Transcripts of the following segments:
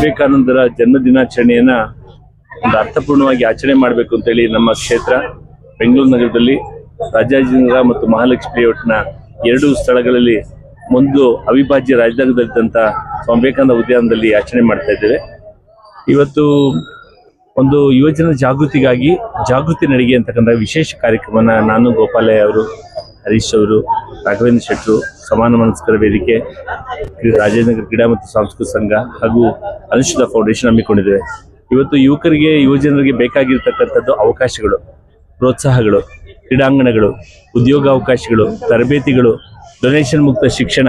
ವಿವೇಕಾನಂದರ ಜನ್ಮ ದಿನಾಚರಣೆಯನ್ನ ಒಂದು ಅರ್ಥಪೂರ್ಣವಾಗಿ ಆಚರಣೆ ಮಾಡಬೇಕು ಅಂತೇಳಿ ನಮ್ಮ ಕ್ಷೇತ್ರ ಬೆಂಗಳೂರು ನಗರದಲ್ಲಿ ರಾಜಾಜಿನಗರ ಮತ್ತು ಮಹಾಲಕ್ಷ್ಮಿ ಲೇಔಟ್ನ ಎರಡು ಸ್ಥಳಗಳಲ್ಲಿ ಒಂದು ಅವಿಭಾಜ್ಯ ರಾಜಧಾನದಲ್ಲಿದ್ದಂಥ ಸ್ವಾಮಿ ವಿವೇಕಾನಂದ ಉದ್ಯಾನದಲ್ಲಿ ಆಚರಣೆ ಮಾಡ್ತಾ ಇದ್ದೇವೆ. ಇವತ್ತು ಒಂದು ಯುವಜನ ಜಾಗೃತಿಗಾಗಿ ಜಾಗೃತಿ ನಡಿಗೆ ಅಂತಕ್ಕಂಥ ವಿಶೇಷ ಕಾರ್ಯಕ್ರಮನ ನಾನು ಗೋಪಾಲಯ್ಯ ಅವರು, ಹರೀಶ್ ಅವರು ರಾಘವೇಂದ್ರ ಶೆಟ್ಟರು ಸಮಾನ ಮನಸ್ಕರ ವೇದಿಕೆ ರಾಜೇಂದ್ರ ಕ್ರೀಡಾ ಮತ್ತು ಸಾಂಸ್ಕೃತಿಕ ಸಂಘ ಹಾಗೂ ಅನುಷ್ಠಿತ ಫೌಂಡೇಶನ್ ಹಮ್ಮಿಕೊಂಡಿದ್ದೇವೆ. ಇವತ್ತು ಯುವಕರಿಗೆ ಯುವಜನರಿಗೆ ಬೇಕಾಗಿರ್ತಕ್ಕಂಥದ್ದು ಅವಕಾಶಗಳು, ಪ್ರೋತ್ಸಾಹಗಳು, ಕ್ರೀಡಾಂಗಣಗಳು, ಉದ್ಯೋಗಾವಕಾಶಗಳು, ತರಬೇತಿಗಳು ಡೊನೇಷನ್ ಮುಕ್ತ ಶಿಕ್ಷಣ,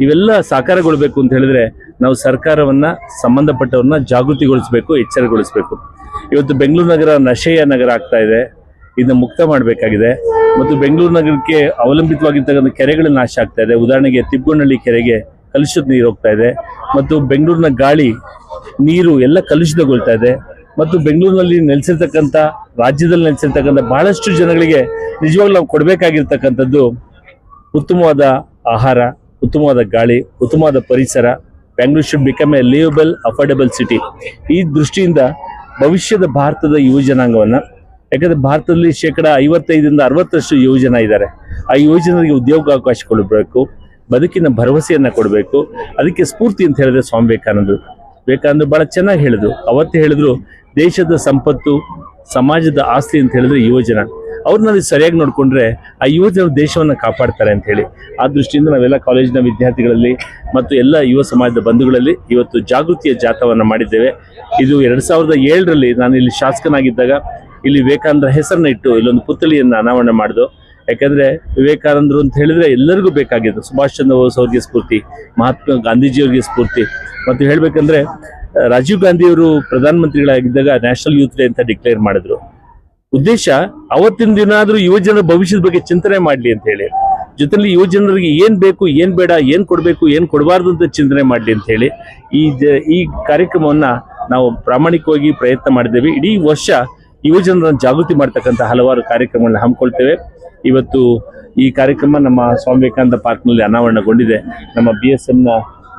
ಇವೆಲ್ಲ ಸಾಕಾರಗೊಳ್ಬೇಕು ಅಂತ ಹೇಳಿದ್ರೆ ನಾವು ಸರ್ಕಾರವನ್ನ ಸಂಬಂಧಪಟ್ಟವ್ರನ್ನ ಜಾಗೃತಿಗೊಳಿಸಬೇಕು, ಎಚ್ಚರಗೊಳಿಸಬೇಕು. ಇವತ್ತು ಬೆಂಗಳೂರು ನಗರ ನಶೆಯ ನಗರ ಆಗ್ತಾ ಇದೆ. ಇದನ್ನ ಮುಕ್ತ ಮಾಡಬೇಕಾಗಿದೆ. ಮತ್ತು ಬೆಂಗಳೂರು ನಗರಕ್ಕೆ ಅವಲಂಬಿತವಾಗಿರ್ತಕ್ಕಂಥ ಕೆರೆಗಳು ನಾಶ ಆಗ್ತಾ ಇದೆ. ಉದಾಹರಣೆಗೆ ತಿಪ್ಪಗೊಂಡಳ್ಳಿ ಕೆರೆಗೆ ಕಲುಷಿತ ನೀರು ಹೋಗ್ತಾ ಇದೆ. ಮತ್ತು ಬೆಂಗಳೂರಿನ ಗಾಳಿ, ನೀರು ಎಲ್ಲ ಕಲುಷಿತಗೊಳ್ತಾ ಇದೆ. ಮತ್ತು ಬೆಂಗಳೂರಿನಲ್ಲಿ ನೆಲೆಸಿರ್ತಕ್ಕಂಥ, ರಾಜ್ಯದಲ್ಲಿ ನೆಲೆಸಿರ್ತಕ್ಕಂಥ ಬಹಳಷ್ಟು ಜನಗಳಿಗೆ ನಿಜವಾಗ್ಲೂ ನಾವು ಕೊಡಬೇಕಾಗಿರ್ತಕ್ಕಂಥದ್ದು ಉತ್ತಮವಾದ ಆಹಾರ, ಉತ್ತಮವಾದ ಗಾಳಿ, ಉತ್ತಮವಾದ ಪರಿಸರ Bangalore should become a livable affordable city ಈ ದೃಷ್ಟಿಯಿಂದ ಭವಿಷ್ಯದ ಭಾರತದ ಯುವ ಜನಾಂಗವನ್ನ ಯಾಕಂದ್ರೆ ಭಾರತದಲ್ಲಿ ಶೇಕಡ ಐವತ್ತೈದರಿಂದ ಅರವತ್ತರಷ್ಟು ಯುವಜನ ಇದ್ದಾರೆ. ಆ ಯುವಜನರಿಗೆ ಉದ್ಯೋಗ ಉದ್ಯೋಗಾವಕಾಶ ಕೊಡಬೇಕು, ಬದುಕಿನ ಭರವಸೆಯನ್ನು ಕೊಡಬೇಕು. ಅದಕ್ಕೆ ಸ್ಫೂರ್ತಿ ಅಂತ ಹೇಳಿದ್ರೆ ಸ್ವಾಮಿ ವಿವೇಕಾನಂದರು. ವಿವೇಕಾನಂದರು ಭಾಳ ಚೆನ್ನಾಗಿ ಹೇಳಿದ್ರು. ಅವತ್ತು ಹೇಳಿದ್ರು, ದೇಶದ ಸಂಪತ್ತು, ಸಮಾಜದ ಆಸ್ತಿ ಅಂತ ಹೇಳಿದ್ರೆ ಯುವಜನ. ಅವ್ರನ್ನ ಸರಿಯಾಗಿ ನೋಡಿಕೊಂಡ್ರೆ ಆ ಯುವಜನರು ದೇಶವನ್ನು ಕಾಪಾಡ್ತಾರೆ ಅಂತ ಹೇಳಿ. ಆ ದೃಷ್ಟಿಯಿಂದ ನಾವೆಲ್ಲ ಕಾಲೇಜಿನ ವಿದ್ಯಾರ್ಥಿಗಳಲ್ಲಿ ಮತ್ತು ಎಲ್ಲ ಯುವ ಸಮಾಜದ ಬಂಧುಗಳಲ್ಲಿ ಇವತ್ತು ಜಾಗೃತಿಯ ಜಾಥವನ್ನು ಮಾಡಿದ್ದೇವೆ. ಇದು ಎರಡು ಸಾವಿರದ ಏಳರಲ್ಲಿ ನಾನು ಇಲ್ಲಿ ಶಾಸಕನಾಗಿದ್ದಾಗ ಇಲ್ಲಿ ವಿವೇಕಾನಂದರ ಹೆಸರನ್ನ ಇಟ್ಟು ಇಲ್ಲೊಂದು ಪುತ್ಥಳಿಯನ್ನು ಅನಾವರಣ ಮಾಡಿದ್ರು ಯಾಕಂದ್ರೆ ವಿವೇಕಾನಂದರು ಅಂತ ಹೇಳಿದ್ರೆ ಎಲ್ಲರಿಗೂ ಬೇಕಾಗಿದ್ದು. ಸುಭಾಷ್ ಚಂದ್ರ ಬೋಸ್ ಅವ್ರಿಗೆ ಸ್ಫೂರ್ತಿ, ಮಹಾತ್ಮ ಗಾಂಧೀಜಿಯವ್ರಿಗೆ ಸ್ಫೂರ್ತಿ. ಮತ್ತು ಹೇಳ್ಬೇಕಂದ್ರೆ ರಾಜೀವ್ ಗಾಂಧಿಯವರು ಪ್ರಧಾನಮಂತ್ರಿಗಳಾಗಿದ್ದಾಗ ನ್ಯಾಷನಲ್ ಯೂತ್ ಡೇ ಅಂತ ಡಿಕ್ಲೇರ್ ಮಾಡಿದ್ರು. ಉದ್ದೇಶ, ಅವತ್ತಿನ ದಿನ ಆದರೂ ಯುವ ಜನರ ಭವಿಷ್ಯದ ಬಗ್ಗೆ ಚಿಂತನೆ ಮಾಡಲಿ ಅಂತ ಹೇಳಿ. ಜೊತೆಲಿ ಯುವ ಜನರಿಗೆ ಏನ್ ಬೇಕು, ಏನು ಬೇಡ, ಏನು ಕೊಡಬೇಕು, ಏನು ಕೊಡಬಾರ್ದು ಅಂತ ಚಿಂತನೆ ಮಾಡಲಿ ಅಂತ ಹೇಳಿ. ಈ ಈ ಕಾರ್ಯಕ್ರಮವನ್ನ ನಾವು ಪ್ರಾಮಾಣಿಕವಾಗಿ ಪ್ರಯತ್ನ ಮಾಡಿದ್ದೇವೆ. ಇಡೀ ವರ್ಷ ಯುವ ಜಾಗೃತಿ ಮಾಡ್ತಕ್ಕಂಥ ಹಲವಾರು ಕಾರ್ಯಕ್ರಮಗಳನ್ನ ಹಮ್ಮಿಕೊಳ್ತೇವೆ. ಇವತ್ತು ಈ ಕಾರ್ಯಕ್ರಮ ನಮ್ಮ ಸ್ವಾಮಿ ವಿವೇಕಾನಂದ ಪಾರ್ಕ್ನಲ್ಲಿ ಅನಾವರಣಗೊಂಡಿದೆ. ನಮ್ಮ ಬಿ ಎಸ್ ಎನ್ನ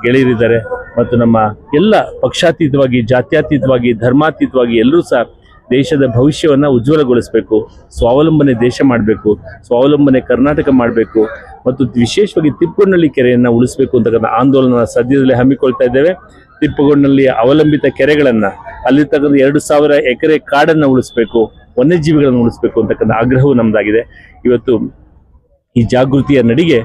ಗೆಳೆಯರಿದ್ದಾರೆ ಮತ್ತು ನಮ್ಮ ಎಲ್ಲ ಪಕ್ಷಾತೀತವಾಗಿ, ಜಾತ್ಯಾತೀತವಾಗಿ, ಧರ್ಮಾತೀತವಾಗಿ ಎಲ್ಲರೂ ಸಹ ದೇಶದ ಭವಿಷ್ಯವನ್ನ ಉಜ್ವಲಗೊಳಿಸಬೇಕು, ಸ್ವಾವಲಂಬನೆ ದೇಶ ಮಾಡಬೇಕು, ಸ್ವಾವಲಂಬನೆ ಕರ್ನಾಟಕ ಮಾಡಬೇಕು ಮತ್ತು ವಿಶೇಷವಾಗಿ ತಿಪ್ಪಗೊಂಡಳ್ಳಿ ಕೆರೆಯನ್ನು ಉಳಿಸಬೇಕು ಅಂತಕ್ಕಂಥ ಆಂದೋಲನ ಸದ್ಯದಲ್ಲೇ ಹಮ್ಮಿಕೊಳ್ತಾ ಇದ್ದೇವೆ. ತಿಪ್ಪಗೊಂಡಳ್ಳಿ ಅವಲಂಬಿತ ಕೆರೆಗಳನ್ನ ಅಲ್ಲಿರ್ತಕ್ಕಂಥ ಎರಡು ಸಾವಿರ ಎಕರೆ ಕಾಡನ್ನ ಉಳಿಸಬೇಕು, ವನ್ಯಜೀವಿಗಳನ್ನು ಉಳಿಸಬೇಕು ಅಂತಕ್ಕಂಥ ಆಗ್ರಹವು ನಮ್ದಾಗಿದೆ. ಇವತ್ತು ಈ ಜಾಗೃತಿಯ ನಡಿಗೆ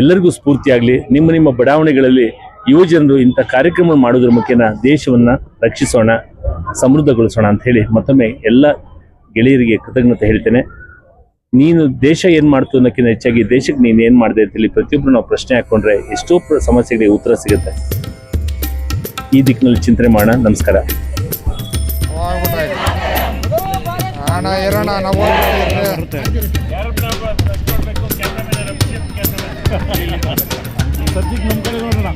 ಎಲ್ಲರಿಗೂ ಸ್ಫೂರ್ತಿಯಾಗಲಿ, ನಿಮ್ಮ ನಿಮ್ಮ ಬಡಾವಣೆಗಳಲ್ಲಿ ಯುವಜನರು ಇಂಥ ಕಾರ್ಯಕ್ರಮ ಮಾಡೋದ್ರ ಮುಖೇನ ದೇಶವನ್ನ ರಕ್ಷಿಸೋಣ, ಸಮೃದ್ಧಗೊಳಿಸೋಣ ಅಂತ ಹೇಳಿ ಮತ್ತೊಮ್ಮೆ ಎಲ್ಲ ಗೆಳೆಯರಿಗೆ ಕೃತಜ್ಞತೆ ಹೇಳ್ತೇನೆ. ನೀನು ದೇಶ ಏನು ಮಾಡ್ತು ಅನ್ನೋಕ್ಕಿಂತ ಹೆಚ್ಚಾಗಿ ದೇಶಕ್ಕೆ ನೀನು ಏನು ಮಾಡಿದೆ ಅಂತ ಹೇಳಿ ಪ್ರತಿಯೊಬ್ಬರು ನಾವು ಪ್ರಶ್ನೆ ಹಾಕೊಂಡ್ರೆ ಎಷ್ಟೋ ಸಮಸ್ಯೆಗಳಿಗೆ ಉತ್ತರ ಸಿಗುತ್ತೆ. ಈ ದಿಕ್ಕಿನಲ್ಲಿ ಚಿಂತನೆ ಮಾಡೋಣ. ನಮಸ್ಕಾರ. ಅಣ್ಣ ಇರೋಣ ನಾವು ಸದ್ಯಕ್ಕೆ ನಮ್ಮ ಕಡೆ ನೋಡೋಣ.